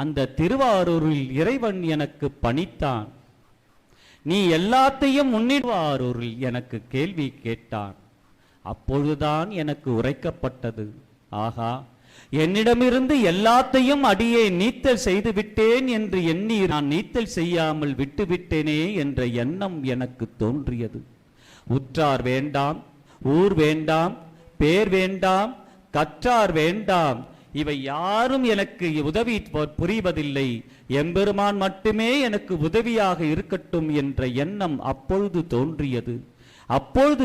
அந்த திருவாரூரில் இறைவன் எனக்கு பணித்தான். நீ எல்லாத்தையும் முன்னிடுவாரூரில் எனக்கு கேள்வி கேட்டான் அப்பொழுதுதான் எனக்கு உரைக்கப்பட்டது. ஆகா என்னிடமிருந்து எல்லாத்தையும் அடியே நீத்தல் செய்து விட்டேன் என்று எண்ணி நான் நீத்தல் செய்யாமல் விட்டுவிட்டேனே என்ற எண்ணம் எனக்கு தோன்றியது. உற்றார் வேண்டாம் ஊர் வேண்டாம் பேர் வேண்டாம் கற்றார் வேண்டாம் இவை யாரும் எனக்கு உதவி புரிவதில்லை. எம்பெருமான் மட்டுமே எனக்கு உதவியாக இருக்கட்டும் என்ற எண்ணம் அப்பொழுது தோன்றியது. அப்பொழுது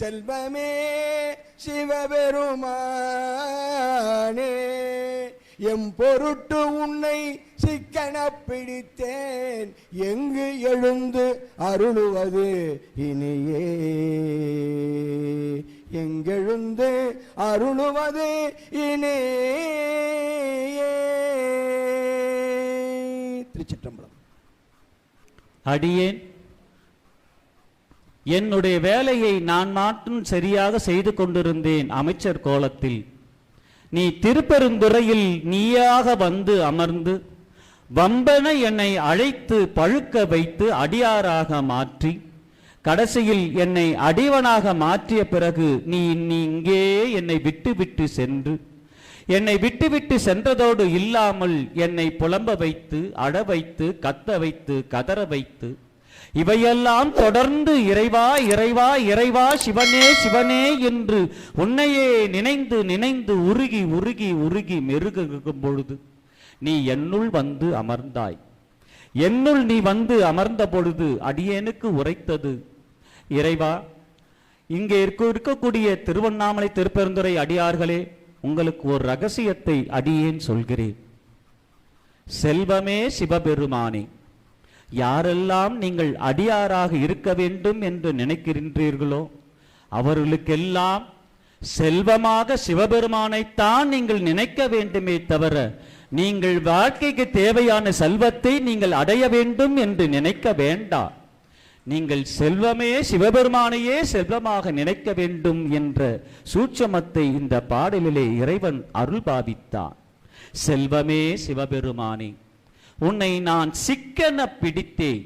செல்வமே சிவபெருமானே எம் பொருட்டு உன்னை சிக்கன பிடித்தேன். எங்கு எழுந்து அருளுவது இனியே? எங்கள் அருளுவது இனியே. திருச்சிற்றம்பலம். அடியேன் என்னுடைய வேலையை நான் மட்டும் சரியாக செய்து கொண்டிருந்தேன் அமைச்சர் கோலத்தில். நீ திருப்பெருந்துறையில் நீயாக வந்து அமர்ந்து வம்பன என்னை அழைத்து பழுக்க வைத்து அடியாராக மாற்றி கடைசியில் என்னை அடிவனாக மாற்றிய பிறகு நீ நீ இங்கே என்னை விட்டு விட்டு சென்று என்னை விட்டுவிட்டு சென்றதோடு இல்லாமல் என்னை புலம்ப வைத்து அட வைத்து கத்த வைத்து கதற வைத்து இவையெல்லாம் தொடர்ந்து இறைவா இறைவா இறைவா சிவனே சிவனே என்று உன்னையே நினைந்து நினைந்து உருகி உருகி உருகி மெருகும் பொழுது நீ என்னுள் வந்து அமர்ந்தாய். என்னுள் நீ வந்து அமர்ந்த பொழுது அடியேனுக்கு உரைத்தது இறைவா இங்கே இருக்க இருக்கக்கூடிய திருவண்ணாமலை திருப்பெருந்துறை அடியார்களே உங்களுக்கு ஒரு ரகசியத்தை அடியேன் சொல்கிறேன். செல்வமே சிவபெருமானே யாரெல்லாம் நீங்கள் அடியாராக இருக்க வேண்டும் என்று நினைக்கின்றீர்களோ அவர்களுக்கெல்லாம் செல்வமாக சிவபெருமானைத்தான் நீங்கள் நினைக்க வேண்டுமே தவிர நீங்கள் வாழ்க்கைக்கு தேவையான செல்வத்தை நீங்கள் அடைய வேண்டும் என்று நினைக்க வேண்டாம். நீங்கள் செல்வமே சிவபெருமானையே செல்வமாக நினைக்க வேண்டும் என்ற சூட்சமத்தை இந்த பாடலிலே இறைவன் அருள் பாவித்தான். செல்வமே சிவபெருமானே உன்னை நான் சிக்கன பிடித்தேன்.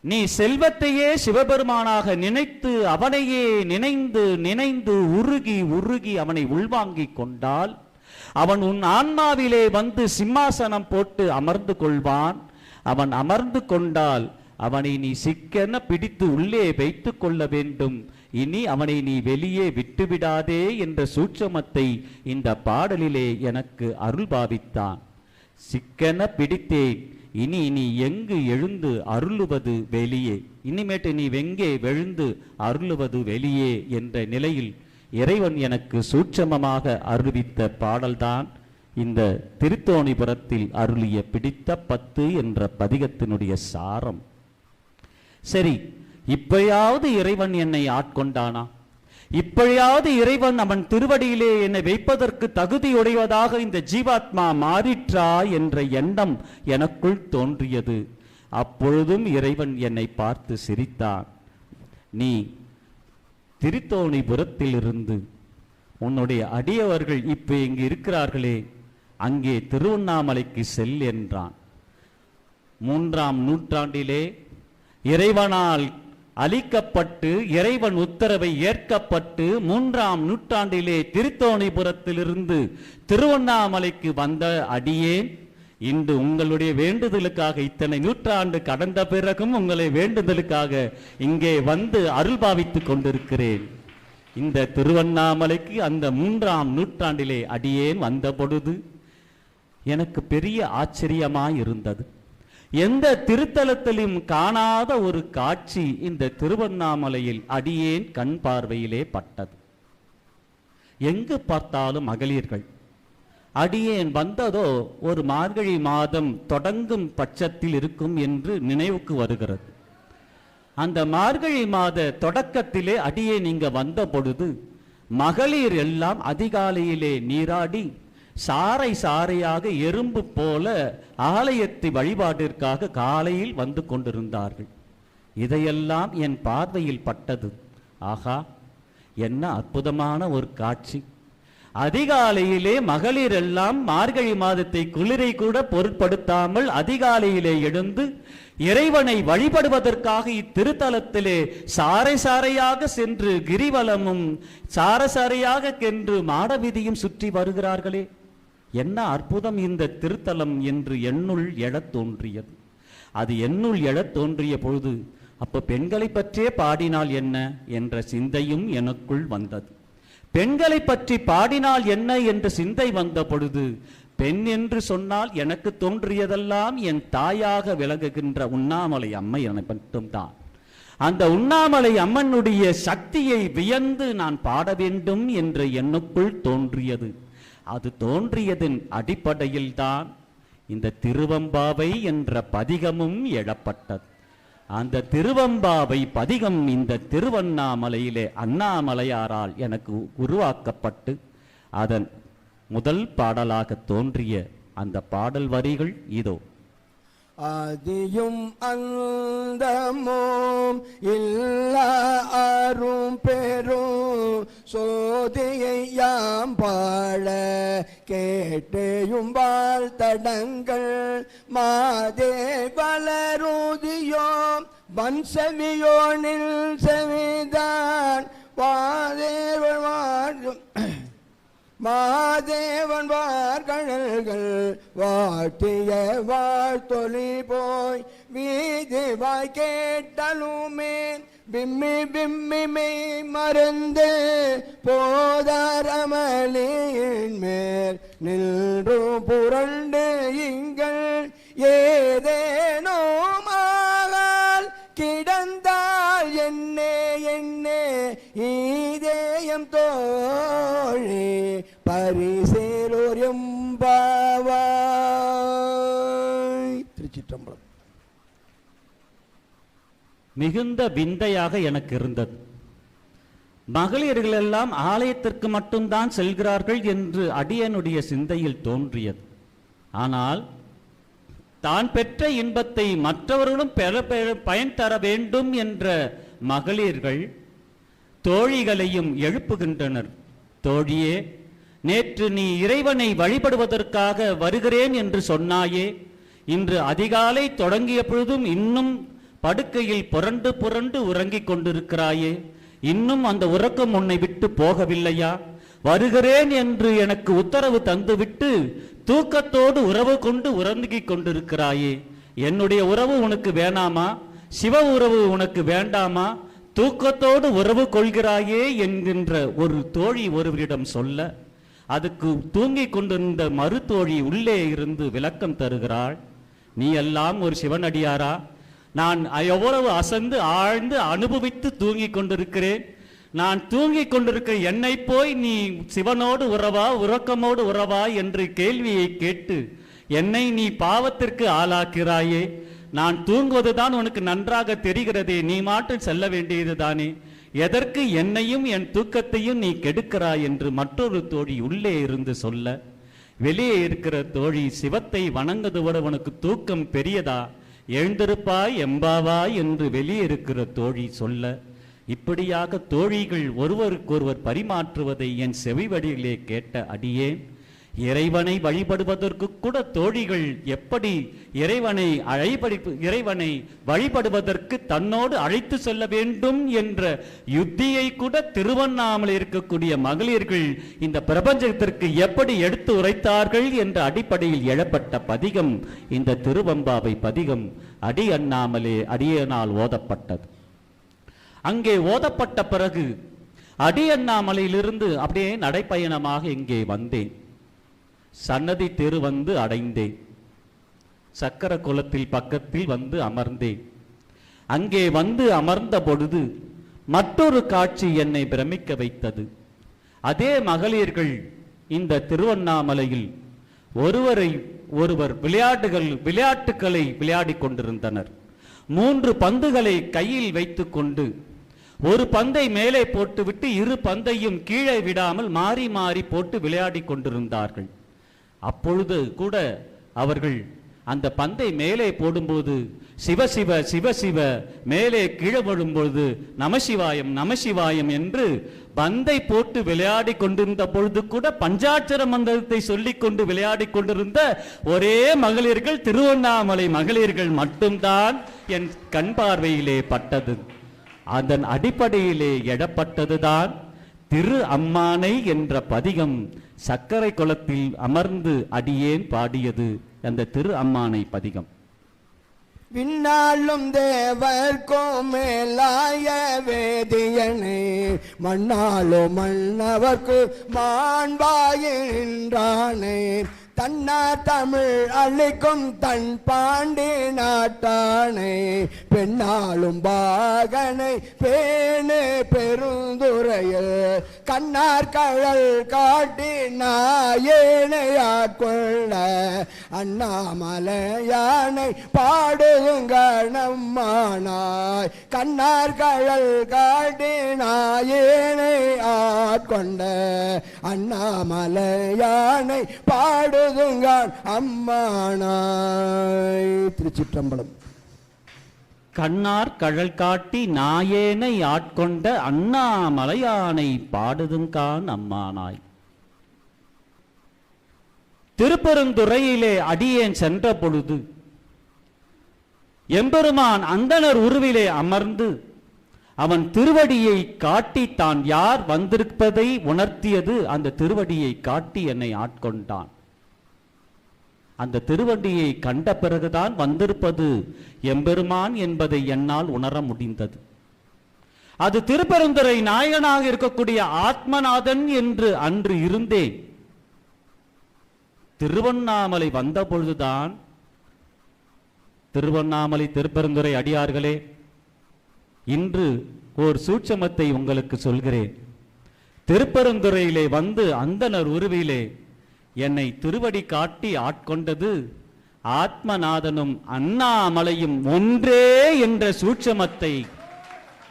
நீ செல்வத்தையே சிவபெருமானாக நினைத்து அவனையே நினைந்து நினைந்து உருகி உருகி அவனை உள்வாங்கிக் கொண்டால் அவன் உன் ஆன்மாவிலே வந்து சிம்மாசனம் போட்டு அமர்ந்து கொள்வான். அவன் அமர்ந்து கொண்டால் அவனை நீ சிக்கென பிடித்து உள்ளே வைத்துக் கொள்ள வேண்டும். இனி அவனை நீ வெளியே விட்டுவிடாதே என்ற சூட்சமத்தை இந்த பாடலிலே எனக்கு அருள் பாவித்தான். சிக்கென பிடித்தேன் இனி நீ எங்கு எழுந்து அருளுவது வெளியே? இனிமேட்டு நீ வெங்கே வெழுந்து அருளுவது வெளியே என்ற நிலையில் இறைவன் எனக்கு சூட்சமமாக அருவித்த பாடல்தான் இந்த திருத்தோணிபுரத்தில் அருளிய பிடித்த பத்து என்ற பதிகத்தினுடைய சாரம். சரி இப்பயாவது இறைவன் என்னை ஆட்கொண்டானா? இப்பயாவது இறைவன் அவன் திருவடியிலே என்னை வைப்பதற்கு தகுதியுடையவதாக இந்த ஜீவாத்மா மாறிற்றா என்ற எண்ணம் எனக்குள் தோன்றியது. அப்பொழுதும் இறைவன் என்னை பார்த்து சிரித்தான். நீ திருத்தோணிபுரத்திலிருந்து உன்னுடைய அடியவர்கள் இப்ப இங்கு இருக்கிறார்களே அங்கே திருவண்ணாமலைக்கு செல் என்றான். மூன்றாம் நூற்றாண்டிலே இறைவனால் அளிக்கப்பட்டு இறைவன் உத்தரவை ஏற்கப்பட்டு மூன்றாம் நூற்றாண்டிலே திருத்தோணிபுரத்திலிருந்து திருவண்ணாமலைக்கு வந்த அடியேன் இன்று உங்களுடைய வேண்டுதலுக்காக இத்தனை நூற்றாண்டு கடந்த பிறகும் உங்களை வேண்டுதலுக்காக இங்கே வந்து அருள் பாவித்துக் கொண்டிருக்கிறேன். இந்த திருவண்ணாமலைக்கு அந்த மூன்றாம் நூற்றாண்டிலே அடியேன் வந்த பொழுது எனக்கு பெரிய ஆச்சரியமாய் இருந்தது எந்த திருத்தலத்திலும் காணாத ஒரு காட்சி இந்த திருவண்ணாமலையில் அடியேன் கண் பார்வையிலே பட்டது. எங்கு பார்த்தாலும் மகளிர்கள் அடியேன் வந்ததோ ஒரு மார்கழி மாதம் தொடங்கும் பட்சத்தில் இருக்கும் என்று நினைவுக்கு வருகிறது. அந்த மார்கழி மாத தொடக்கத்திலே அடியே நீங்க வந்த பொழுது மகளிர் எல்லாம் அதிகாலையிலே நீராடி சாறை சாறையாக எறும்பு போல ஆலயத்தை வழிபாட்டிற்காக காலையில் வந்து கொண்டிருந்தார்கள். இதையெல்லாம் என் பார்வையில் பட்டது. ஆகா என்ன அற்புதமான ஒரு காட்சி. அதிகாலையிலே மகளிர் எல்லாம் மார்கழி மாதத்தை குளிரை கூட பொருட்படுத்தாமல் அதிகாலையிலே எழுந்து இறைவனை வழிபடுவதற்காக இத்திருத்தலத்திலே சாறை சாறையாக சென்று கிரிவலமும் சாரசாரையாக சென்று மாடவீதியும் சுற்றி வருகிறார்களே. என்ன அற்புதம் இந்த திருத்தலம் என்று என்னுள் எழத் தோன்றியது. அது என்னுள் எழத் தோன்றிய பொழுது அப்போ பெண்களை பற்றியே பாடினால் என்ன என்ற சிந்தையும் எனக்குள் வந்தது. பெண்களை பற்றி பாடினால் என்ன என்ற சிந்தை வந்த பொழுது பெண் என்று சொன்னால் எனக்கு தோன்றியதெல்லாம் என் தாயாக விளங்குகின்ற உண்ணாமலை அம்மை என மட்டும்தான் அந்த உண்ணாமலை அம்மனுடைய சக்தியை வியந்து நான் பாட வேண்டும் என்று என்னுக்குள் தோன்றியது. அது தோன்றியதன் அடிப்படையில்தான் இந்த திருவம்பாவை என்ற பதிகமும் எழப்பட்டது. அந்த திருவம்பாவை பதிகம் இந்த திருவண்ணாமலையிலே அண்ணாமலையாரால் எனக்கு உருவாக்கப்பட்டு அதன் முதல் பாடலாக தோன்றிய அந்த பாடல் வரிகள் இதோ. ஆதியும் அந்தமும் அரும் பெரும் சோதியை யாம் பாழ கேட்டேயும் வாழ்த்தடங்கள் மாதே வளரூதியோம். வன்சவியோனில் செவிதான். வாதேவன் வாழும் மாதேவன் வார்கழல்கள் வாட்டிய வாழ்த்தொலி போய் வீதி வாய் கேட்டலுமே. பிம்மி பிம்மி மெய் மறந்து போதாரமலின் மேல் நின்று புரண்டு இங்கள் ஏதேனோ மிகுந்த விந்தையாக எனக்கு இருந்தது. மகளிர்கள் எல்லாம் ஆலயத்திற்கு மட்டும்தான் செல்கிறார்கள் என்று அடியனுடைய சிந்தையில் தோன்றியது. ஆனால் தான் பெற்ற இன்பத்தை மற்றவர்களும் பெற பெற- பயன் தர வேண்டும் என்ற மகளிர்கள் தோழிகளையும் எழுப்புகின்றனர். தோழியே நேற்று நீ இறைவனை வழிபடுவதற்காக வருகிறேன் என்று சொன்னாயே இன்று அதிகாலை தொடங்கிய பொழுதும் இன்னும் படுக்கையில் புரண்டு புரண்டு உறங்கிக் கொண்டிருக்கிறாயே இன்னும் அந்த உறக்கம் உன்னை விட்டு போகவில்லையா? வருகிறேன் என்று எனக்கு உத்தரவு தந்துவிட்டு தூக்கத்தோடு உறவு கொண்டு உறங்கிக் கொண்டிருக்கிறாயே. என்னுடைய உறவு உனக்கு வேணாமா? சிவ உறவு உனக்கு வேண்டாமா? தூக்கத்தோடு உறவு கொள்கிறாயே என்கின்ற ஒரு தோழி ஒருவரிடம் சொல்ல அதுக்கு தூங்கிக் கொண்டிருந்த மறுதோழி உள்ளே இருந்து விளக்கம் தருகிறாள். நீ எல்லாம் ஒரு சிவனடியாரா? நான் எவ்வளவு அசந்து ஆழ்ந்து அனுபவித்து தூங்கிக் கொண்டிருக்கிறேன். நான் தூங்கிக் கொண்டிருக்கிற என்னை போய் நீ சிவனோடு உறவா உறக்கமோடு உறவா என்று கேள்வியை கேட்டு என்னை நீ பாவத்திற்கு ஆளாக்கிறாயே. நான் தூங்குவதுதான் உனக்கு நன்றாக தெரிகிறதே. நீ மாட்டும் செல்ல வேண்டியதுதானே எதற்கு என்னையும் என் தூக்கத்தையும் நீ கெடுக்கிறாய் என்று மற்றொரு தோழி உள்ளே இருந்து சொல்ல. வெளியே இருக்கிற தோழி சிவத்தை வணங்குவது உனக்கு தூக்கம் பெரியதா? எழுந்திருப்பாய் எம்பாவாய் என்று வெளியே இருக்கிற தோழி சொல்ல இப்படியாக தோழிகள் ஒருவருக்கொருவர் பரிமாற்றுவதை என் செவிவடியிலே கேட்ட அடியேன் இறைவனை வழிபடுவதற்கு கூட தோழிகள் எப்படி இறைவனை அழைப்படிப்பு இறைவனை வழிபடுவதற்கு தன்னோடு அழைத்து செல்ல வேண்டும் என்ற யுத்தியை கூட திருவண்ணாமலை இருக்கக்கூடிய மகளிர்கள் இந்த பிரபஞ்சத்திற்கு எப்படி எடுத்து உரைத்தார்கள் என்ற அடிப்படையில் எழப்பட்ட பதிகம் இந்த திருவம்பாவை பதிகம் அடி அண்ணாமலே அடியனால் ஓதப்பட்டது. அங்கே ஓதப்பட்ட பிறகு அடி அண்ணாமலையிலிருந்து அப்படியே நடைப்பயணமாக இங்கே வந்தேன். சன்னதி தெரு வந்து அடைந்தேன். சக்கர குளத்தில் பக்கத்தில் வந்து அமர்ந்தேன். அங்கே வந்து அமர்ந்த பொழுது மற்றொரு காட்சி என்னை பிரமிக்க வைத்தது. அதே மகளிர்கள் இந்த திருவண்ணாமலையில் ஒருவரை ஒருவர் விளையாட்டுகள் விளையாட்டுகளை விளையாடிக் கொண்டிருந்தனர். மூன்று பந்துகளை கையில் வைத்துக்கொண்டு ஒரு பந்தை மேலே போட்டுவிட்டு இரு பந்தையும் கீழே விடாமல் மாறி மாறி போட்டு விளையாடி கொண்டிருந்தார்கள். அப்பொழுது கூட அவர்கள் அந்த பந்தை மேலே போடும்போது சிவ சிவ சிவ சிவ மேலே கீழே போடும்பொழுது நமசிவாயம் நமசிவாயம் என்று பந்தை போட்டு விளையாடி கொண்டிருந்த பொழுது கூட பஞ்சாட்சர மந்திரத்தை சொல்லிக் கொண்டு விளையாடி கொண்டிருந்த ஒரே மகளிர்கள் திருவண்ணாமலை மகளிர்கள் மட்டும்தான் என் கண் பார்வையிலே பட்டது. அதன் அடிப்படையிலே எடப்பட்டதுதான் திரு அம்மானை என்ற பதிகம் சர்க்கரை குளத்தில் அமர்ந்து அடியேன் பாடியது அந்த திரு அம்மானை பதிகம். விண்ணாலும் தேவர்க்கும் மேலாய வேதியனே மண்ணாலும் மன்னவர்க்கு மாண்பாயின்றானே தன்னார் தமிழ் அழிக்கும் தன் பாண்டி நாட்டானே பெண்ணாலும் பாகனை பேணு பெருந்துரையில் கண்ணார் கழல் காட்டி நாயேனையாட்கொள்ள அண்ணாமலையானை பாடுங்க நம்மானாய் கண்ணார் கழல் காட்டி நாயேனை ஆட்கொண்ட அண்ணாமலையானை பாடுதுங்க அம்மானாய். திருச்சிற்றம்பலம். கண்ணார் கழல் காட்டி நாயேனை ஆட்கொண்ட அண்ணாமலையானை பாடுதுங்கான் அம்மானாய். திருப்பெருந்துறையிலே அடியேன் சென்ற பொழுது எம்பெருமான் அந்தணர் உருவிலே அமர்ந்து அவன் திருவடியை காட்டி தான் யார் வந்திருப்பதை உணர்த்தியது அந்த திருவடியை காட்டி என்னை ஆட்கொண்டான். அந்த திருவடியை கண்ட பிறகுதான் வந்திருப்பது எம்பெருமான் என்பதை என்னால் உணர முடிந்தது. அது திருப்பெருந்துறை நாயகனாக இருக்கக்கூடிய ஆத்மநாதன் என்று அன்று இருந்தேன். திருவண்ணாமலை வந்த பொழுதுதான் திருவண்ணாமலை திருப்பெருந்துறை அடியார்களே இன்று ஓர் சூட்சமத்தை உங்களுக்கு சொல்கிறேன். திருப்பெருந்துறையிலே வந்து அந்தனர் உருவிலே என்னை திருவடி காட்டி ஆட்கொண்டது ஆத்மநாதனும் அண்ணாமலையும் ஒன்றே என்ற சூட்சமத்தை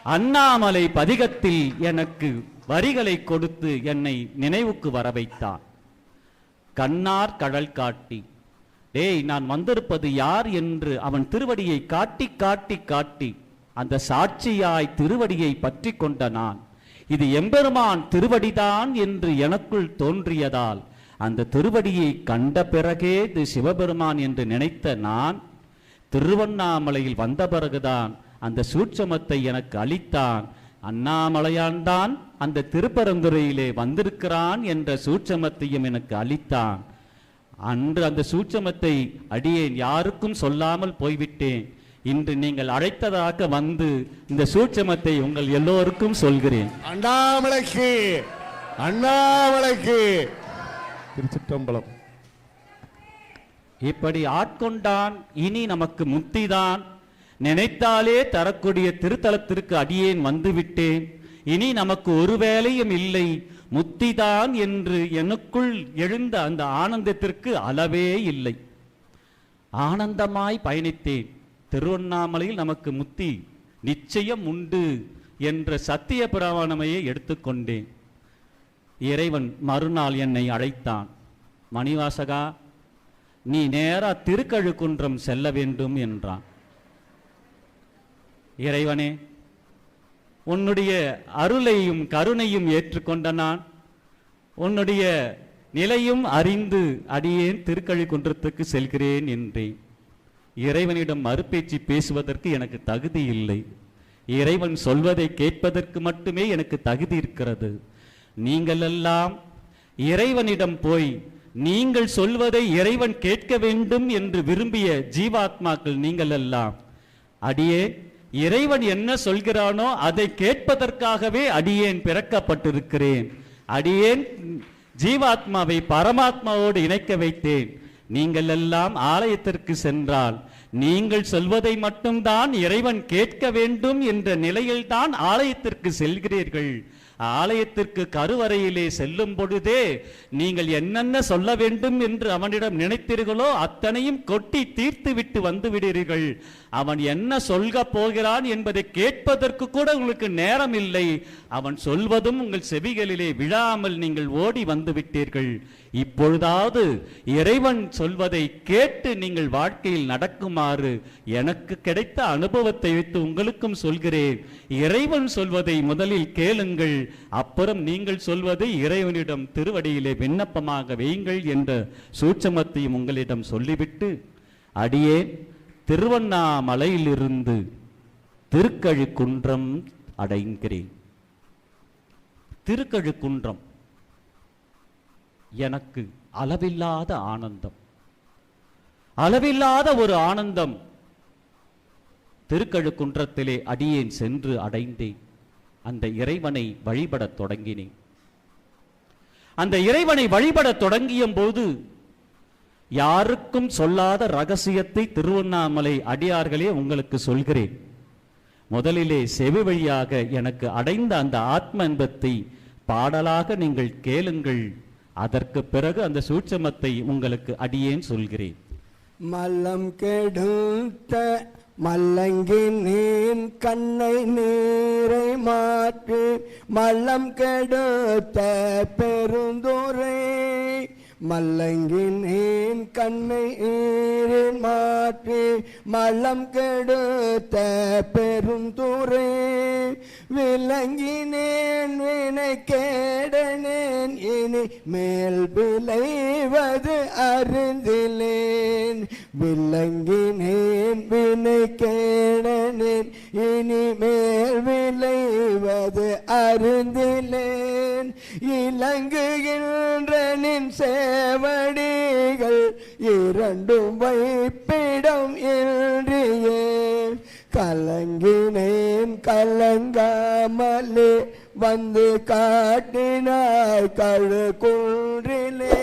அண்ணாமலை பதிகத்தில் எனக்கு வரிகளை கொடுத்து என்னை நினைவுக்கு வர வைத்தான் கண்ணார் கடல் காட்டி டேய் நான் வந்திருப்பது யார் என்று அவன் திருவடியை காட்டி காட்டி காட்டி அந்த சாட்சியாய் திருவடியை பற்றி கொண்ட நான். இது எம்பெருமான் திருவடிதான் என்று எனக்குள் தோன்றியதால் அந்த திருவடியை கண்ட பிறகே இது சிவபெருமான் என்று நினைத்த நான் திருவண்ணாமலையில் வந்த பிறகுதான் அந்த சூட்சமத்தை எனக்கு அளித்தான். அண்ணாமலையான் தான் அந்த திருப்பரந்துரையிலே வந்திருக்கிறான் என்ற சூட்சமத்தையும் எனக்கு அளித்தான். அன்று அந்த சூட்சமத்தை அடியேன் யாருக்கும் சொல்லாமல் போய்விட்டேன். இன்று நீங்கள் அழைத்ததாக வந்து இந்த சூட்சமத்தை உங்கள் எல்லோருக்கும் சொல்கிறேன். அண்ணாமலைக்கு அண்ணாமலைக்கு. திருச்சிற்றம்பலம். இப்படி ஆட்கொண்டான் இனி நமக்கு முக்திதான் நினைத்தாலே தரக்கூடிய திருத்தலத்திற்கு அடியேன் வந்துவிட்டேன். இனி நமக்கு ஒரு வேலையும் இல்லை. முத்திதான் என்று எனக்குள் எழுந்த அந்த ஆனந்தத்திற்கு அளவே இல்லை. ஆனந்தமாய் பயணித்தேன். திருவண்ணாமலையில் நமக்கு முத்தி நிச்சயம் உண்டு என்ற சத்திய பிரமாணமையை எடுத்துக்கொண்டேன். இறைவன் மறுநாள் என்னை அழைத்தான். மணிவாசகா நீ நேரா திருக்கழுக்குன்றம் செல்ல வேண்டும் என்றான். இறைவனே உன்னுடைய அருளையும் கருணையும் ஏற்றுக்கொண்ட நான் உன்னுடைய நிலையும் அறிந்து அடியேன் திருக்கழுக்குன்றத்துக்கு செல்கிறேன் என்றேன். இறைவனிடம் மறுபேச்சு பேசுவதற்கு எனக்கு தகுதி இல்லை. இறைவன் சொல்வதை கேட்பதற்கு மட்டுமே எனக்கு தகுதி இருக்கிறது. நீங்கள் எல்லாம் இறைவனிடம் போய் நீங்கள் சொல்வதை இறைவன் கேட்க வேண்டும் என்று விரும்பிய ஜீவாத்மாக்கள் நீங்கள் எல்லாம் அடியே இறைவன் என்ன சொல்கிறானோ அதை கேட்பதற்காகவே அடியேன் பிறக்கப்பட்டிருக்கிறேன். அடியேன் ஜீவாத்மாவை பரமாத்மாவோடு இணைக்க வைத்தேன். நீங்கள் எல்லாம் ஆலயத்திற்கு சென்றால் நீங்கள் சொல்வதை மட்டும்தான் இறைவன் கேட்க வேண்டும் என்ற நிலையில்தான் ஆலயத்திற்கு செல்கிறீர்கள். ஆலயத்திற்கு கருவறையிலே செல்லும் பொழுதே நீங்கள் என்னென்ன சொல்ல வேண்டும் என்று அவனிடம் நினைத்தீர்களோ அத்தனையும் கொட்டி தீர்த்து விட்டு வந்து விடுகிறீர்கள் அவன் என்ன சொல்க போகிறான் என்பதை கேட்பதற்கு கூட உங்களுக்கு நேரம் இல்லை. அவன் சொல்வதும் உங்கள் செவிகளிலே விழாமல் நீங்கள் ஓடி வந்து விட்டீர்கள். இப்பொழுதாவது இறைவன் சொல்வதை கேட்டு நீங்கள் வாழ்க்கையில் நடக்குமாறு எனக்கு கிடைத்த அனுபவத்தை வைத்து உங்களுக்கும் சொல்கிறேன். இறைவன் சொல்வதை முதலில் கேளுங்கள் அப்புறம் நீங்கள் சொல்வதை இறைவனிடம் திருவடியிலே விண்ணப்பமாக வையுங்கள் என்ற சூட்சமத்தையும் உங்களிடம் சொல்லிவிட்டு அடியேன் திருவண்ணாமலையிலிருந்து திருக்கழுக்குன்றம் அடைகிறேன். திருக்கழுக்குன்றம் எனக்கு அளவில்லாத ஆனந்தம். அளவில்லாத ஒரு ஆனந்தம். திருக்கழுக்குன்றத்திலே அடியேன் சென்று அடைந்தேன். அந்த இறைவனை வழிபடத் தொடங்கினேன். அந்த இறைவனை வழிபடத் தொடங்கிய போது யாருக்கும் சொல்லாத ரகசியத்தை திருவண்ணாமலை அடியார்களே உங்களுக்கு சொல்கிறேன். முதலிலே செவி வழியாக எனக்கு அடைந்த அந்த ஆத்ம இன்பத்தை பாடலாக நீங்கள் கேளுங்கள். அதற்கு பிறகு அந்த சூட்சமத்தை உங்களுக்கு அடியேன் சொல்கிறேன். மல்லம் கெடுத்த மல்லங்கினேன் கண்ணை நீரை மாற்று மல்லம் கெடுத்த பெருந்துரை மல்லங்கினேன் கண்ணை ஈரின் மாற்றி மலம் கெடுத்த பெருந்துரை விளங்கினேன் வினை கேடனேன் இனி மேல் விளைவது அறிந்திலேன். விளங்கினேன் வினை கேடனேன் இனிமேல் விளைவது அருந்திலேன் இலங்குகின்றனின் சேவடிகள் இரண்டும் வைப்பிடம் இன்றியே. கலங்கினேன் கலங்காமலே வந்து காட்டினாய் கழு குன்றிலே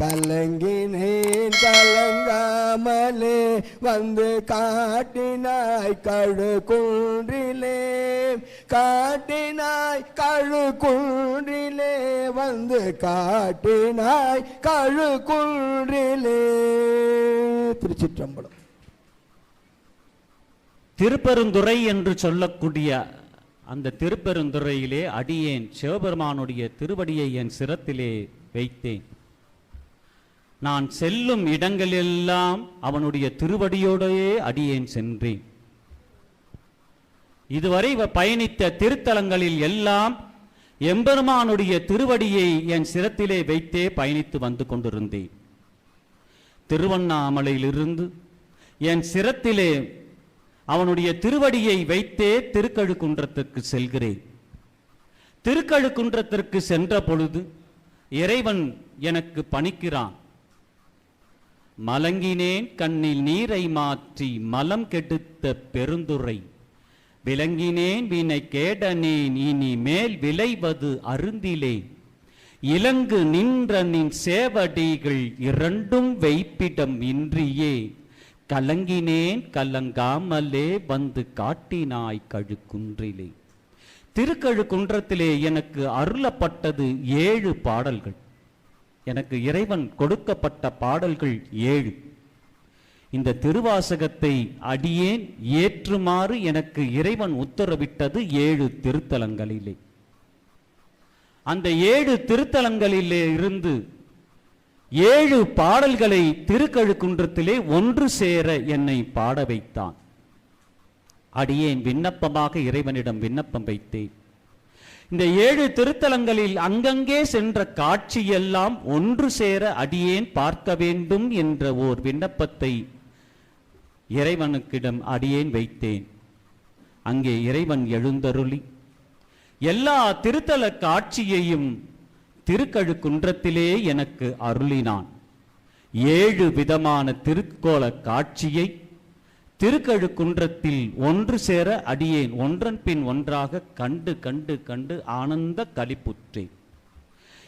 கலங்கினேன் கலங்காமலே வந்து காட்டினாய் கழு குன்றிலே காட்டினாய் கழு குன்றிலே வந்து காட்டினாய் கழு குன்றிலே திருச்சிற்றம்பலம். திருப்பெருந்துறை என்று சொல்லக்கூடிய அந்த திருப்பெருந்துறையிலே அடியேன் சிவபெருமானுடைய திருவடியை என் சிரத்திலே வைத்தேன். நான் செல்லும் இடங்களெல்லாம் அவனுடைய திருவடியோடையே அடியேன் சென்றேன். இதுவரை பயணித்த திருத்தலங்களில் எல்லாம் எம்பெருமானுடைய திருவடியை என் சிரத்திலே வைத்தே பயணித்து வந்து கொண்டிருந்தேன். திருவண்ணாமலையிலிருந்து என் சிரத்திலே அவனுடைய திருவடியை வைத்தே திருக்கழுக்குன்றத்திற்கு செல்கிறேன். திருக்கழுக்குன்றத்திற்கு சென்ற பொழுது இறைவன் எனக்கு பணிக்கிறான். மலங்கினேன் கண்ணில் நீரை மாற்றி மலம் கெடுத்த பெருந்துரை விளங்கினேன் வினை கேடனேன் இனி மேல் விளைவது அருந்திலே. இலங்கு நின்ற நின் சேவடிகள் இரண்டும் வைப்பிடம் இன்றியே. கலங்கினேன் கலங்காமலே வந்து காட்டினாய் கழுக்குன்றிலே. திருக்கழுக்குன்றத்திலே எனக்கு அருளப்பட்டது ஏழு பாடல்கள். எனக்கு இறைவன் கொடுக்கப்பட்ட பாடல்கள் ஏழு. இந்த திருவாசகத்தை அடியேன் ஏற்றுமாறு எனக்கு இறைவன் உத்தரவிட்டது ஏழு திருத்தலங்களிலே. அந்த ஏழு திருத்தலங்களிலே இருந்து ஏழு பாடல்களை திருக்கழுக்குன்றத்திலே ஒன்று சேர என்னை பாட வைத்தான். அடியேன் விண்ணப்பமாக இறைவனிடம் விண்ணப்பம் வைத்தேன். இந்த ஏழு திருத்தலங்களில் அங்கங்கே சென்ற காட்சியெல்லாம் ஒன்று சேர அடியேன் பார்க்க வேண்டும் என்ற ஓர் விண்ணப்பத்தை இறைவனுக்கிடம் அடியேன் வைத்தேன். அங்கே இறைவன் எழுந்தருளி எல்லா திருத்தல காட்சியையும் திருக்கழுக்குன்றத்திலே எனக்கு அருளினான். ஏழு விதமான திருக்கோல காட்சியை திருக்கழுக்குன்றத்தில் ஒன்று சேர அடியேன் ஒன்றன் பின் ஒன்றாக கண்டு கண்டு கண்டு ஆனந்த களிப்புற்றேன்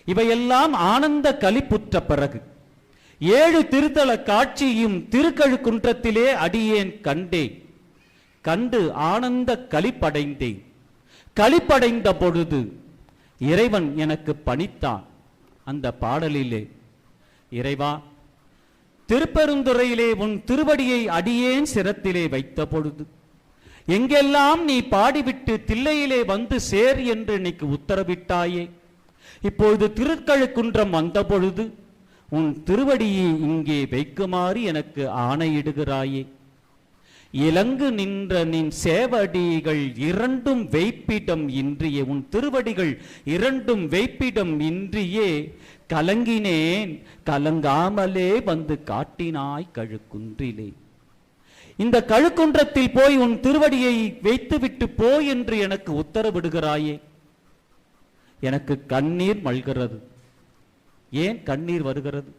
இவையெல்லாம் ஆனந்த களிப்புற்ற பிறகு ஏழு திருத்தல காட்சியும் திருக்கழுக்குன்றத்திலே அடியேன் கண்டேன் கண்டு ஆனந்த களிப்படைந்தேன் களிப்படைந்த பொழுது இறைவன் எனக்கு பணித்தான். அந்த பாடலிலே இறைவா திருப்பெருந்துறையிலே உன் திருவடியை அடியேன் சிரத்திலே வைத்த பொழுது எங்கெல்லாம் நீ பாடிவிட்டு தில்லையிலே வந்து சேர் என்று இன்னைக்கு உத்தரவிட்டாயே இப்பொழுது திருக்கழுக்குன்றம் வந்த பொழுது உன் திருவடியை இங்கே வைக்குமாறு எனக்கு ஆணையிடுகிறாயே. இலங்கு நின்ற நின் சேவடிகள் இரண்டும் வெய்ப்பிடம் இன்றியே உன் திருவடிகள் இரண்டும் வெய்ப்பிடம் இன்றியே கலங்கினேன் கலங்காமலே வந்து காட்டினாய் கழுக்குன்றிலே. இந்த கழுக்குன்றத்தில் போய் உன் திருவடியை வைத்துவிட்டு போ என்று எனக்கு உத்தரவிடுகிறாயே. எனக்கு கண்ணீர் மல்கிறது. ஏன் கண்ணீர் வருகிறது?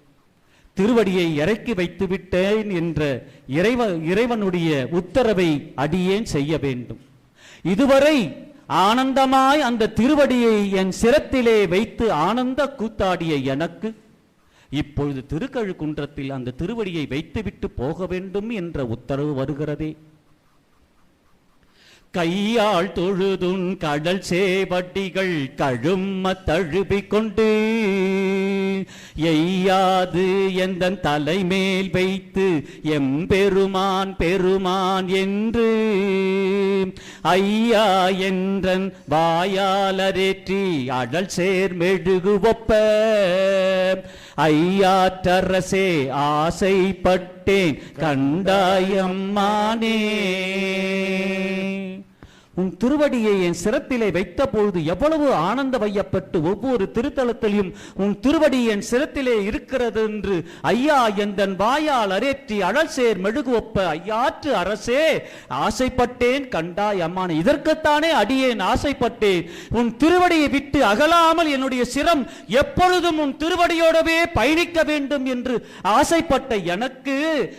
திருவடியை இறக்கி வைத்து விட்டேன் என்ற இறைவ இறைவனுடைய உத்தரவை அடியேன் செய்ய வேண்டும். இதுவரை ஆனந்தமாய் அந்த திருவடியை என் சிரத்திலே வைத்து ஆனந்த கூத்தாடிய எனக்கு. இப்பொழுது திருக்கழுக்குன்றத்தில் அந்த திருவடியை வைத்துவிட்டு போக வேண்டும் என்ற உத்தரவு வருகிறதே. கையால் தொழுதுன் கடல் சேவட்டிகள் கழும்ம தழுவிக் கொண்டு எய்யாது எந்த தலைமேல் வைத்து எம்பெருமான் பெருமான் என்று ஐயா என்றன் வாயாலரேற்றி அடல் சேர் மெழுகு ஒப்ப. ஐயாற்றரசே ஆசைப்பட்டேன் கண்டாயம்மானே. உன் திருவடியை என் சிரத்திலே வைத்த பொழுது எவ்வளவு ஆனந்த வையப்பட்டு ஒவ்வொரு திருத்தலத்திலும் உன் திருவடி என் சிரத்திலே இருக்கிறது என்று ஐயா எந்தன் வாயால் அரேற்றி அழல் சேர் ஐயாற்று அரசே ஆசைப்பட்டேன் கண்டாய் அம்மானே. இதற்குத்தானே அடியேன் ஆசைப்பட்டேன். உன் திருவடியை விட்டு அகலாமல் என்னுடைய சிரம் எப்பொழுதும் உன் திருவடியோடவே பயணிக்க வேண்டும் என்று ஆசைப்பட்ட எனக்கு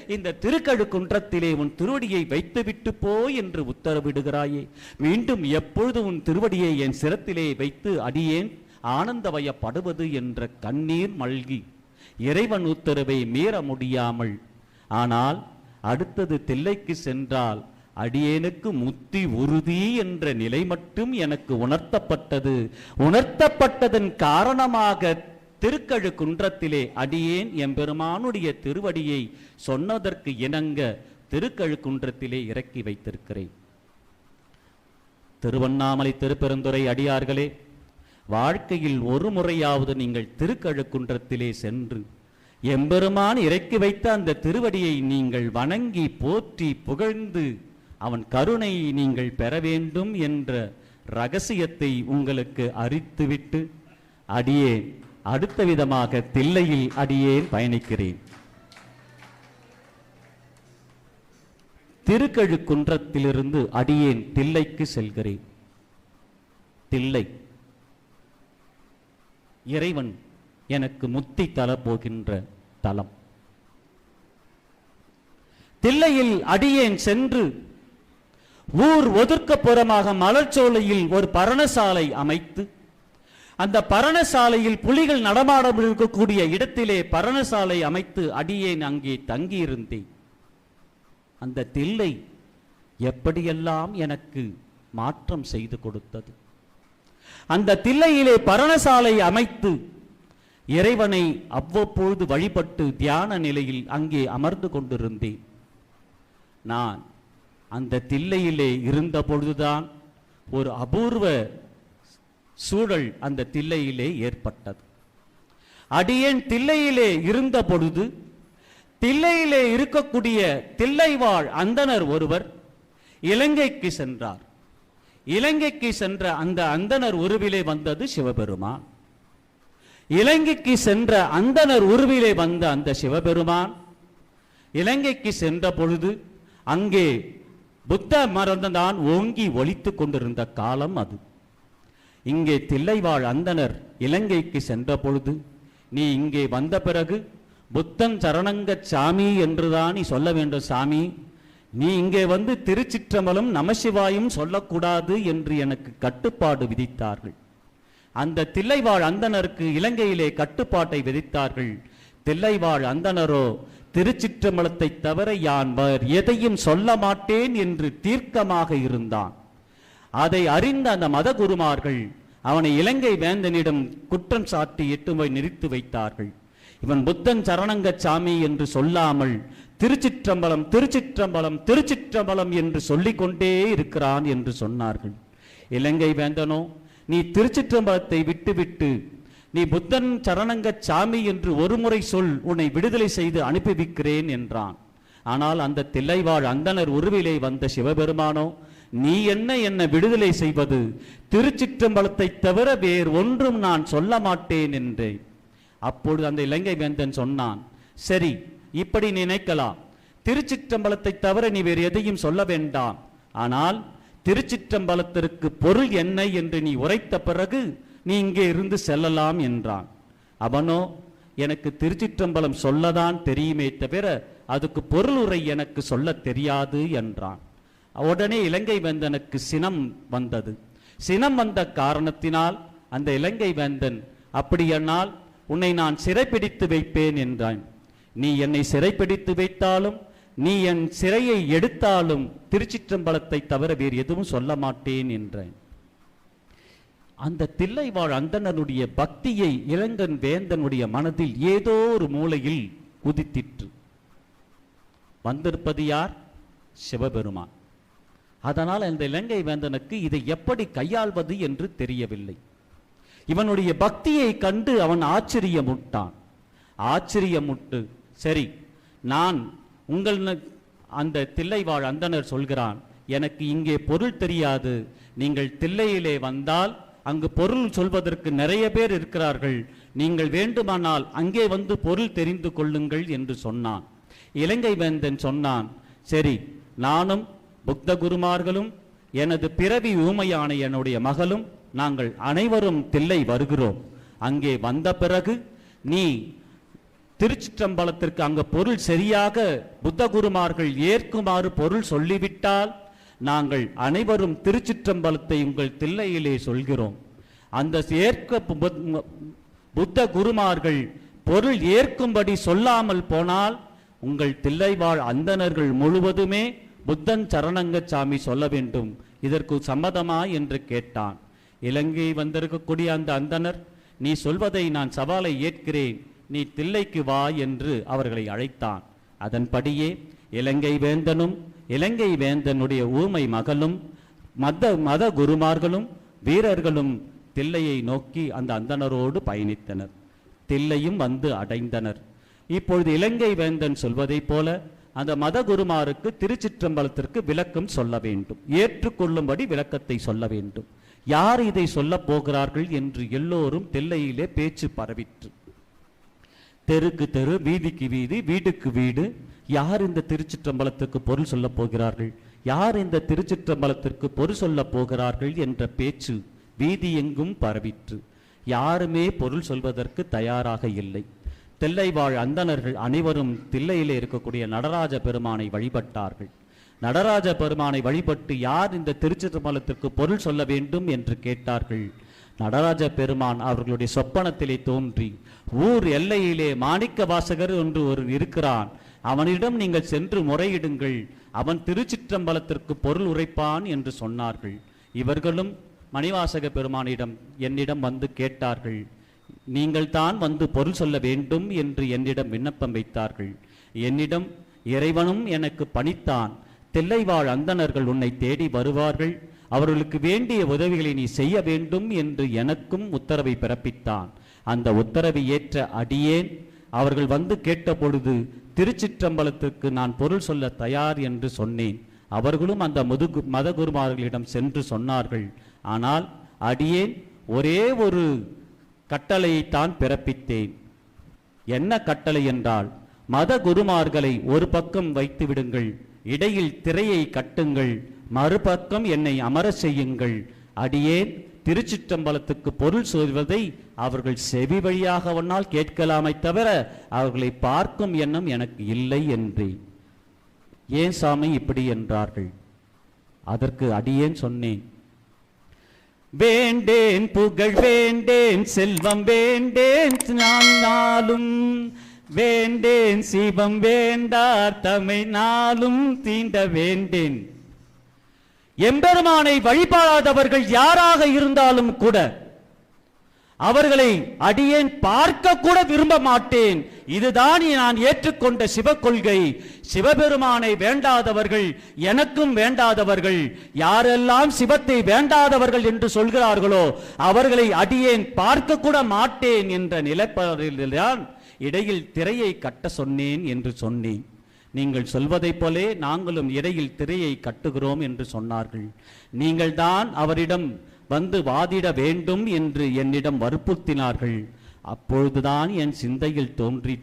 இந்த திருக்கழு குன்றத்திலே உன் திருவடியை வைத்துவிட்டு போ என்று உத்தரவிடுகிறாயே. மீண்டும் எப்பொழுது உன் திருவடியை என் சிரத்திலே வைத்து அடியேன்? ஆனந்தவயப்படுவது என்ற கண்ணீர் மல்கி. இறைவன் உத்தரவை மீற முடியாமல். ஆனால் அடுத்தது தில்லைக்கு சென்றால் அடியேனுக்கு முத்தி உறுதி என்ற நிலை மட்டும் எனக்கு உணர்த்தப்பட்டது. உணர்த்தப்பட்டதன் காரணமாக திருக்கழு குன்றத்திலே அடியேன் எம்பெருமானுடைய திருவடியை சொன்னதற்கு இணங்க திருக்கழு குன்றத்திலே இறக்கி வைத்திருக்கிறேன். திருவண்ணாமலை திருப்பெருந்துறை அடியார்களே வாழ்க்கையில் ஒரு முறையாவது நீங்கள் திருக்கழுக்குன்றத்திலே சென்று எம்பெருமான் இறக்கி வைத்த அந்த திருவடியை நீங்கள் வணங்கி போற்றி புகழ்ந்து அவன் கருணை நீங்கள் பெற வேண்டும் என்ற ரகசியத்தை உங்களுக்கு அறித்துவிட்டு அடியேன் அடுத்த விதமாக தில்லையில் அடியேன் பயணிக்கிறேன். திருக்கழுக்குன்றத்திலிருந்து அடியேன் தில்லைக்கு செல்கிறேன். தில்லை. இறைவன் எனக்கு முத்தி தல போகின்ற தலம். தில்லையில் அடியேன் சென்று ஊர் ஒதுக்கப்புறமாக மலர்ச்சோலையில் ஒரு பரணசாலை அமைத்து அந்த பரணசாலையில் புலிகள் நடமாட இருக்கக்கூடிய இடத்திலே பரணசாலை அமைத்து அடியேன் அங்கே தங்கியிருந்தேன். அந்த தில்லை எப்படியெல்லாம் எனக்கு மாற்றம் செய்து கொடுத்தது? அந்த தில்லையிலே பரணசாலை அமைத்து இறைவனை அவ்வப்பொழுது வழிபட்டு தியான நிலையில் அங்கே அமர்ந்து கொண்டிருந்தேன். நான் அந்த தில்லையிலே இருந்த பொழுதுதான் ஒரு அபூர்வ சூழல் அந்த தில்லையிலே ஏற்பட்டது. அடியேன் தில்லையிலே இருந்த பொழுது தில்லையிலே இருக்கக்கூடிய தில்லைவாழ் அந்தணர் ஒருவர் இலங்கைக்கு சென்றார். இலங்கைக்கு சென்ற அந்த அந்தணர் உருவிலே வந்தது சிவபெருமான். இலங்கைக்கு சென்ற அந்தணர் உருவிலே வந்த அந்த சிவபெருமான். இலங்கைக்கு சென்ற பொழுது அங்கே புத்த மரந்தான் ஓங்கி ஒலித்துக் கொண்டிருந்த காலம் அது. இங்கே தில்லைவாழ் அந்தணர் இலங்கைக்கு சென்ற பொழுது நீ இங்கே வந்த பிறகு புத்தன் சரணங்க சாமி என்றுதான் நீ சொல்ல வேண்டும் சாமி. நீ இங்கே வந்து திருச்சிற்றம்பலம் நமசிவாயும் சொல்லக்கூடாது என்று எனக்கு கட்டுப்பாடு விதித்தார்கள். அந்த தில்லைவாழ் அந்தணருக்கு இலங்கையிலே கட்டுப்பாட்டை விதித்தார்கள். தில்லைவாழ் அந்தணரோ திருச்சிற்றம்பலத்தை தவிர யான் வர் எதையும் சொல்ல மாட்டேன் என்று தீர்க்கமாக இருந்தான். அதை அறிந்த அந்த மத குருமார்கள் அவனை இலங்கை வேந்தனிடம் குற்றம் சாட்டி எட்டு போய் நிறுத்தி வைத்தார்கள். இவன் புத்தன் சரணங்க சாமி என்று சொல்லாமல் திருச்சிற்றம்பலம் திருச்சிற்றம்பலம் திருச்சிற்றம்பலம் என்று சொல்லிக்கொண்டே இருக்கிறான் என்று சொன்னார்கள். இலங்கை வேந்தனோ நீ திருச்சிற்றம்பலத்தை விட்டுவிட்டு நீ புத்தன் சரணங்க சாமி என்று ஒருமுறை சொல் உன்னை விடுதலை செய்து அனுப்பி வைக்கிறேன் என்றான். ஆனால் அந்த தில்லைவாழ் அந்தணர் உருவிலே வந்த சிவபெருமானோ நீ என்ன என்ன விடுதலை செய்வது? திருச்சிற்றம்பலத்தை தவிர வேறு ஒன்றும் நான் சொல்ல மாட்டேன் என்றேன். அப்பொழுது அந்த இலங்கை வேந்தன் சொன்னான் சரி இப்படி நினைக்கலாம். திருச்சிற்றம்பலத்தை தவிர நீ வேறு எதையும் சொல்ல வேண்டாம். ஆனால் திருச்சிற்றம்பலத்திற்கு பொருள் என்ன என்று நீ உரைத்த பிறகு நீ இங்கே இருந்து செல்லலாம் என்றான். அவனோ எனக்கு திருச்சிற்றம்பலம் சொல்லதான் தெரியுமே தவிர அதுக்கு பொருள் உரை எனக்கு சொல்ல தெரியாது என்றான். உடனே இலங்கை வேந்தனுக்கு சினம் வந்தது. சினம் வந்த காரணத்தினால் அந்த இலங்கை வேந்தன் அப்படியானால் உன்னை நான் சிறைப்பிடித்து வைப்பேன் என்றான். நீ என்னை சிறைப்பிடித்து வைத்தாலும் நீ என் சிறையை எடுத்தாலும் திருச்சிற்றம்பலத்தை தவிர வேறு எதுவும் சொல்ல மாட்டேன் என்றேன். அந்த தில்லைவாழ் அந்தனனுடைய பக்தியை இளங்கன் வேந்தனுடைய மனதில் ஏதோ ஒரு மூலையில் உதித்திற்று வந்திருப்பது யார்? சிவபெருமான். அதனால் இந்த இலங்கை வேந்தனுக்கு இதை எப்படி கையாள்வது என்று தெரியவில்லை. இவனுடைய பக்தியை கண்டு அவன் ஆச்சரியமுட்டான். ஆச்சரியமுட்டு சரி நான் உங்கள் அந்த தில்லைவாழ் அந்தணர் சொல்கிறான் எனக்கு இங்கே பொருள் தெரியாது. நீங்கள் தில்லையிலே வந்தால் அங்கு பொருள் சொல்வதற்கு நிறைய பேர் இருக்கிறார்கள். நீங்கள் வேண்டுமானால் அங்கே வந்து பொருள் தெரிந்து கொள்ளுங்கள் என்று சொன்னான். இலங்கை வேந்தன் சொன்னான் சரி நானும் புத்த குருமார்களும் எனது பிறவி ஊமையான என்னுடைய மகளும் நாங்கள் அனைவரும் தில்லை வருகிறோம். அங்கே வந்த பிறகு நீ திருச்சிற்றம்பலத்திற்கு அங்கே பொருள் சரியாக புத்த குருமார்கள் ஏற்குமாறு பொருள் சொல்லிவிட்டால் நாங்கள் அனைவரும் திருச்சிற்றம்பலத்தை உங்கள் தில்லையிலே சொல்கிறோம். அந்த ஏற்க பு- புத்த குருமார்கள் பொருள் ஏற்கும்படி சொல்லாமல் போனால் உங்கள் தில்லைவாழ் அந்தணர்கள் முழுவதுமே புத்தன் சரணங்கச்சாமி சொல்ல வேண்டும். இதற்கு சம்மதமா என்று கேட்டான். இலங்கை வந்திருக்கக்கூடிய அந்த அந்தணர் நீ சொல்வதை நான் சவாலை ஏற்கிறேன் நீ தில்லைக்கு வா என்று அவர்களை அழைத்தான். அதன்படியே இலங்கை வேந்தனும் இலங்கை வேந்தனுடைய ஊமை மகளும் மத மத குருமார்களும் வீரர்களும் தில்லையை நோக்கி அந்த அந்தனரோடு பயணித்தனர். தில்லையும் வந்து அடைந்தனர். இப்பொழுது இலங்கை வேந்தன் சொல்வதைப் போல அந்த மத குருமாருக்கு திருச்சிற்றம்பலத்திற்கு விளக்கம் சொல்ல வேண்டும். ஏற்றுக்கொள்ளும்படி விளக்கத்தை சொல்ல வேண்டும். யார் இதை சொல்லப் போகிறார்கள் என்று எல்லோரும் தெல்லையிலே பேச்சு பரவிற்று. தெருக்கு தெரு வீதிக்கு வீதி வீடுக்கு வீடு யார் இந்த திருச்சிற்றம்பலத்துக்கு பொருள் சொல்லப் போகிறார்கள்? யார் இந்த திருச்சிற்றம்பலத்திற்கு பொருள் சொல்ல போகிறார்கள் என்ற பேச்சு வீதி எங்கும் பரவிற்று. யாருமே பொருள் சொல்வதற்கு தயாராக இல்லை. தில்லைவாழ் அந்தணர்கள் அனைவரும் தில்லையிலே இருக்கக்கூடிய நடராஜ பெருமானை வழிபட்டார்கள். நடராஜ பெருமானை வழிபட்டு யார் இந்த திருச்சிற்றம்பலத்திற்கு பொருள் சொல்ல வேண்டும் என்று கேட்டார்கள். நடராஜ பெருமான் அவர்களுடைய சொப்பனத்திலே தோன்றி ஊர் எல்லையிலே மாணிக்க வாசகர் என்று ஒரு இருக்கிறான். அவனிடம் நீங்கள் சென்று முறையிடுங்கள். அவன் திருச்சிற்றம்பலத்திற்கு பொருள் உரைப்பான் என்று சொன்னார்கள். இவர்களும் மணிவாசக பெருமானிடம் என்னிடம் வந்து கேட்டார்கள். நீங்கள் தான் வந்து பொருள் சொல்ல வேண்டும் என்று என்னிடம் விண்ணப்பம் வைத்தார்கள். என்னிடம் இறைவனும் எனக்கு பணித்தான். தில்லைவாழ் அந்தணர்கள் உன்னை தேடி வருவார்கள். அவர்களுக்கு வேண்டிய உதவிகளை நீ செய்ய வேண்டும் என்று எனக்கும் உத்தரவை பிறப்பித்தான். அந்த உத்தரவை ஏற்ற அடியேன். அவர்கள் வந்து கேட்டபொழுது திருச்சிற்றம்பலத்திற்கு நான் பொருள் சொல்ல தயார் என்று சொன்னேன். அவர்களும் அந்த முதுகு மதகுருமார்களிடம் சென்று சொன்னார்கள். ஆனால் அடியேன் ஒரே ஒரு கட்டளையைத்தான் பிறப்பித்தேன். என்ன கட்டளை என்றால் மத குருமார்களை ஒரு பக்கம் வைத்து விடுங்கள். இடையில் திரையை கட்டுங்கள் மறுபக்கம் என்னை அமர செய்யுங்கள். அடியேன் திருச்சிற்றம்பலத்துக்கு பொருள் சொல்வதை அவர்கள் செவி வழியாக ஒன்னால் கேட்கலாமை தவிர அவர்களை பார்க்கும் எண்ணம் எனக்கு இல்லை என்றேன் ஏன் சாமி இப்படி என்றார்கள்? அதற்கு அடியேன் சொன்னேன் வேண்டேன் புகழ் வேண்டேன் செல்வம் வேண்டேன் நான் நாளும் வேண்டேன் சிவம் வேண்டார் தமை நாளும் தீண்ட வேண்டேன். எம்பெருமானை வழிபாடாதவர்கள் யாராக இருந்தாலும் கூட அவர்களை அடியேன் பார்க்க கூட விரும்ப மாட்டேன். இதுதான் நான் ஏற்றுக்கொண்ட சிவ கொள்கை சிவபெருமானை வேண்டாதவர்கள் எனக்கும் வேண்டாதவர்கள். யாரெல்லாம் சிவத்தை வேண்டாதவர்கள் என்று சொல்கிறார்களோ அவர்களை அடியேன் பார்க்க கூட மாட்டேன் என்ற நிலைப்பாடில்தான் இடையில் திரையை கட்ட சொன்னேன் என்று சொன்னேன். நீங்கள் சொல்வதைப் போலே நாங்களும் இடையில் திரையை கட்டுகிறோம் என்று சொன்னார்கள். நீங்கள்தான் அவரிடம் வந்து வாதிட வேண்டும் என்று என்னிடம் வற்புறுத்தினார்கள். அப்பொழுதுதான் என் சிந்தையில் தோன்றி